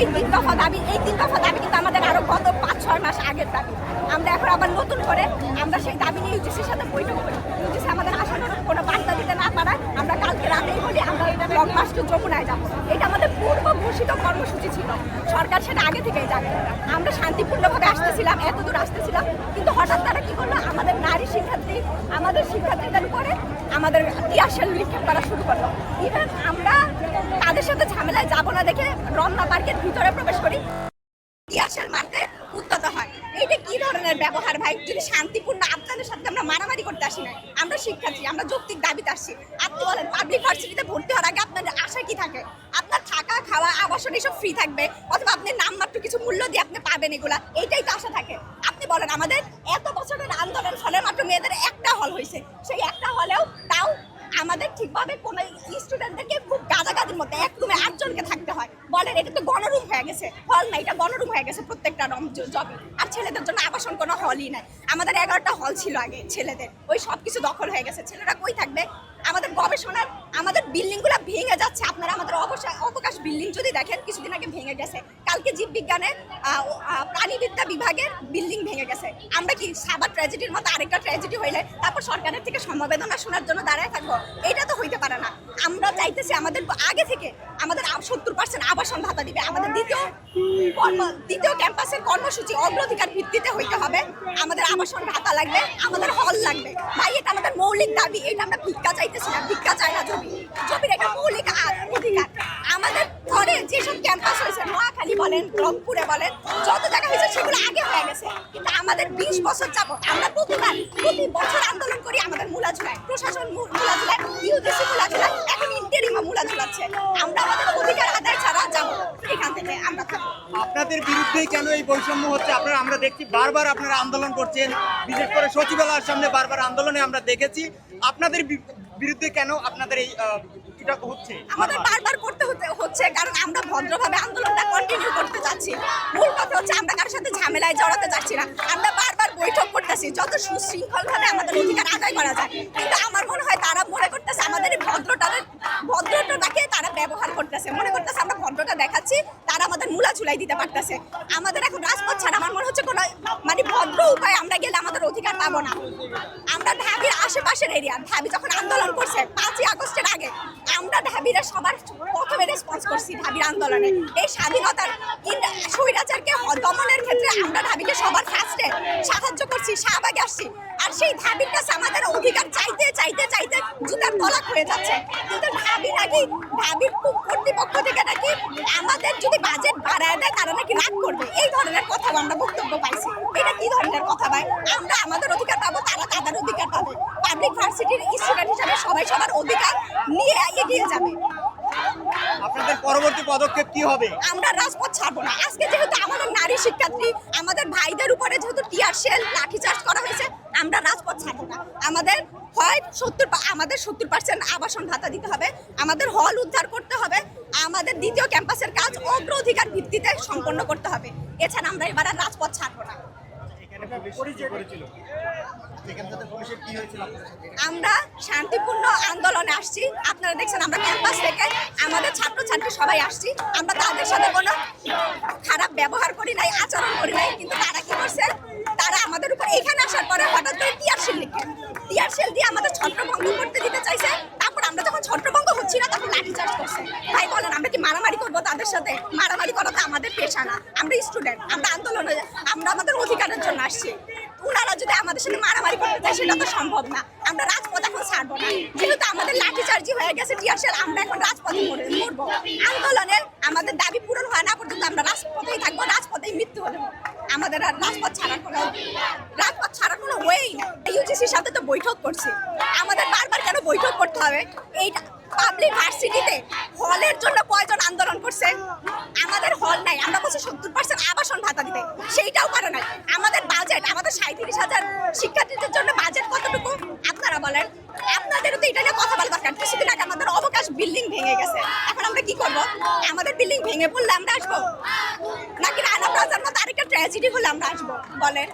এই তিন দফা দাবি, এই তিন দফা দাবি কিন্তু আমাদের আরও গত পাঁচ, ছয় মাস আগের দাবি। আমরা এখন আবার নতুন করে আমরা সেই দাবি নিয়ে ইউজিসির সাথে বৈঠক করি। ইউজিসি আমাদের আসানোর কোনো বার্তা দিতে না পারায় আমরা কালকে রাতেই বলি, আমরা এটা লং মার্চ টু যমুনায় যাব। এটা আমাদের পূর্ব ঘোষিত কর্মসূচি ছিল। সরকার সেটা আগে থেকেই জানে। আমরা শান্তিপূর্ণভাবে আসতেছিলাম, এত দূর আসতেছিলাম, কিন্তু হঠাৎ তারা কি করল? আমাদের নারী শিক্ষার্থী, আমাদের শিক্ষার্থীদের উপরে আমাদের টিয়ারশেল নিক্ষেপ করা শুরু করল। ইভেন আমরা ঝামেলায় দেখে রমনা পার্কের ভিতরে প্রবেশ করি। টিয়ারশেল মারতে উদ্যত হয়। এইটা কি ধরনের ব্যবহার ভাই? যদি শান্তিপূর্ণ আপনাদের সাথে আমরা মারামারি করতে আসি না, আমরা শিক্ষার্থী, আমরা যৌক্তিক দাবিতে আসছি আপনি বলেন পাবলিক ভার্সিটিতে ভর্তি হওয়ার আগে আপনাদের আশা কি থাকে? আপনার থাকা, খাওয়া, আবাসন, এসব ফ্রি থাকবে, অথবা আপনি নামমাত্র কিছু মূল্য দিয়ে আপনি পাবেন এগুলা, এইটাই তো আশা থাকে। আপনি বলেন, আমাদের এত বছরের আন্দোলন ফলে মাত্র মেয়েদের একটা হল হয়েছে সেই একটা হলেও তাও আমাদের ঠিকভাবে কোনো স্টুডেন্টদেরকে খুব গাদাগাদির মধ্যে, এক রুমে আটজনকে থাকতে হয়। বলেন, এটা তো গণরুম হয়ে গেছে। হল না এটা গণরুম হয়ে গেছে প্রত্যেকটা রম জবে। আর ছেলেদের জন্য আবাসন কোনো হলই নাই। আমাদের এগারোটা হল ছিল আগে ছেলেদের। ওই সব কিছু দখল হয়ে গেছে। ছেলেরা কই থাকবে? আমাদের গবেষণার, আমাদের বিল্ডিংগুলো ভেঙে যাচ্ছে। আপনারা আমাদের অবকাশ অবকাশ বিল্ডিং যদি দেখেন, কিছুদিন আগে ভেঙে গেছে। কালকে আহ, প্রাণীবিদ্যা বিভাগের বিল্ডিং ভেঙে গেছে। আমরা কি সাবার ট্র্যাজেডির মতো আরেকটা ট্র্যাজেডি হইলে তারপর সরকারের থেকে সমবেদনা শোনার জন্য দাঁড়ায় থাকব? এটা তো হইতে পারে না। আমরা চাইতেছি আমাদের আগে থেকে আমাদের সত্তর পার্সেন্ট আবাসন ভাতা দিবে। আমাদের দ্বিতীয় দ্বিতীয় ক্যাম্পাসের কর্মসূচি অগ্রাধিকার ভিত্তিতে হইতে হবে। আমাদের আবাসন ভাতা লাগবে আমাদের হল লাগবে। ভাই এটা আমাদের মৌলিক দাবি এটা আমরা ভিক্ষা চাইতেছি না ভিক্ষা চাই না জমি। জমির এটা মৌলিক অধিকার। আমাদের ঘরে যেসব ক্যাম্পাস হয়েছে নোয়াখালী বলেন, রংপুরে বলেন, যত জায়গা হয়েছে সেগুলো আগে হয়ে গেছে। কিন্তু আমাদের বিশ বছর যাব আমরা প্রতিবার, প্রতি বছর আন্দোলন করি আমাদের মূলা ঝুলায়। প্রশাসন মূলা ঝুলায় ইউজিসি মূলা ঝুলায়, এখন ইন্টারিমা মূলা ঝুলাচ্ছে। আমরা আমাদের অধিকার আদায় ছাড়া যাব এখান থেকে আমরা থাকব। আপনাদের বিরুদ্ধেই কেন এই বৈষম্য হচ্ছে? আপনারা, আমরা দেখছি বারবার আপনারা আন্দোলন করছেন। বিশেষ করে সচিবালয়ের সামনে বারবার আন্দোলনে আমরা দেখেছি। আপনাদের বিরুদ্ধে কেন আপনাদের এই এটা হচ্ছে। আমাদের বারবার? করতে হচ্ছে, কারণ আমরা ভদ্রভাবে আন্দোলনটা কন্টিনিউ করতে যাচ্ছি। মূল কথা হচ্ছে আমরা কারোর সাথে ঝামেলায় জড়াতে যাচ্ছি না। আমরা বারবার বৈঠক করতেছি, যত সুশৃঙ্খল ভাবে আমাদের অধিকার আদায় করা যায়। কিন্তু আমার মনে হয় তারা মনে করতেছে আমাদের এই ভদ্রতার তারা ব্যবহার করতেছে। মনে করতেছে আমরা ভদ্রতা দেখাচ্ছি, তারা আমাদের মূলা ঝুলাই দিতে পারতেছে। আমাদের এখন রাজপথ ছাড়া আমার মনে হচ্ছে কোনো মানে ভদ্র উপায় আমরা গেলে আমাদের অধিকার পাবো না। আমরা ঢাবির আশেপাশের এরিয়া ঢাবি যখন আন্দোলন করছে, পাঁচই আগস্টের আগে আমরা ঢাবিরা সবার প্রথমে রেসপন্স করছি ঢাবির আন্দোলনে। এই স্বাধীনতার স্বৈরাচারকে দমনের ক্ষেত্রে আমরা ঢাবিকে সবার ফার্স্টে সাহায্য করছি, শাহবাগে আসছি। আর সেই ঢাবির কাছে আমাদের অধিকার চাইতে চাইতে চাইতে জুতার তলাক হয়ে যাচ্ছে। কিন্তু ঢাবি নাকি ঢাবির কর্তৃপক্ষ থেকে নাকি আমাদের যদি বাজেট বাড়ায় দেয়, তারা নাকি রাগ করবে। এই ধরনের কথা আমরা বক্তব্য পাইছি। এটা কি ধরনের কথা ভাই? আমরা আমাদের অধিকার পাবো, তারা তাদের অধিকার পাবে। পাবলিক ভার্সিটির স্টুডেন্ট হিসাবে সবাই সবার অধিকার নিয়ে এগিয়ে যাবে। আপনাদের পরবর্তী পদক্ষেপ কি হবে? আমরা রাজপথ ছাড়বো না। আজকে যেহেতু আমাদের নারী শিক্ষার্থী, আমাদের ভাইদের উপরে যেহেতু টিয়ার শেল লাঠিচার্জ করা হয়েছে, আমরা রাজপথ ছাড়বো না। আমাদের হয় সত্তর আমাদের সত্তর পার্সেন্ট আবাসন ভাতা দিতে হবে, আমাদের হল উদ্ধার করতে হবে, আমাদের দ্বিতীয় ক্যাম্পাসের কাজ অগ্রাধিকার ভিত্তিতে সম্পন্ন করতে হবে। এছাড়া আমরা এবার রাজপথ ছাড়বো না। আমরা শান্তিপূর্ণ আন্দোলনে আসছি। আপনারা দেখছেন আমরা ক্যাম্পাস থেকে আমাদের ছাত্রছাত্রী সবাই আসছি। আমরা তাদের সাথে কোনো খারাপ ব্যবহার করি নাই আচরণ করি নাই কিন্তু তারা কি করছে? তারা আমাদের উপর এখানে আসার পরে হঠাৎ করে টিয়ার শিল লিখে টিয়ার শেল দিয়ে সাথে মারামারি করা তো আমাদের পেশা না। আমরা স্টুডেন্ট আমরা আন্দোলনে, আমরা আমাদের অধিকারের জন্য আসছি। ওনারা যদি আমাদের সাথে মারামারি করতে চায়, সেটা তো সম্ভব না। আমরা রাজপথ এখন ছাড়বো না। যেহেতু আমাদের লাঠিচার্জি হয়ে গেছে টিয়ারশেল আমরা এখন রাজপথে মরে, মরবো। আন্দোলনের আমাদের দাবি পূরণ হয় না পর্যন্ত আমরা রাজপথেই থাকব, রাজপথেই মৃত্যু হলে আমাদের আর রাজপথ ছাড়ার কোনো, রাজপথ ছাড়ার কোনো ওয়েই না ইউজিসির সাথে তো বৈঠক করছি। আমাদের বারবার কেন বৈঠক করতে হবে? এইটা পাবলিক ভার্সিটিতে হলের জন্য কয়জন আন্দোলন করছে? আমাদের হল নাই আমরা বলছি সত্তর পার্সেন্ট আবাসন ভাতা দিতে সেইটাও পারে নাই। আমাদের বাজেট আমাদের সাঁত্রিশ হাজার শিক্ষার্থীদের জন্য বাজেট কতটুকু? আপনারা বলেন। আপনাদেরও তো এটা নিয়ে কথা বলা দরকার। কিছুদিন আগে আমাদের অবকাশ বিল্ডিং ভেঙে গেছে। এখন আমরা কি করব? আমাদের বিল্ডিং ভেঙে পড়লে আমরা আসব? নাকি রানা প্লাজার মতো আরেকটা ট্র্যাজেডি হলে আমরা আসব? বলেন।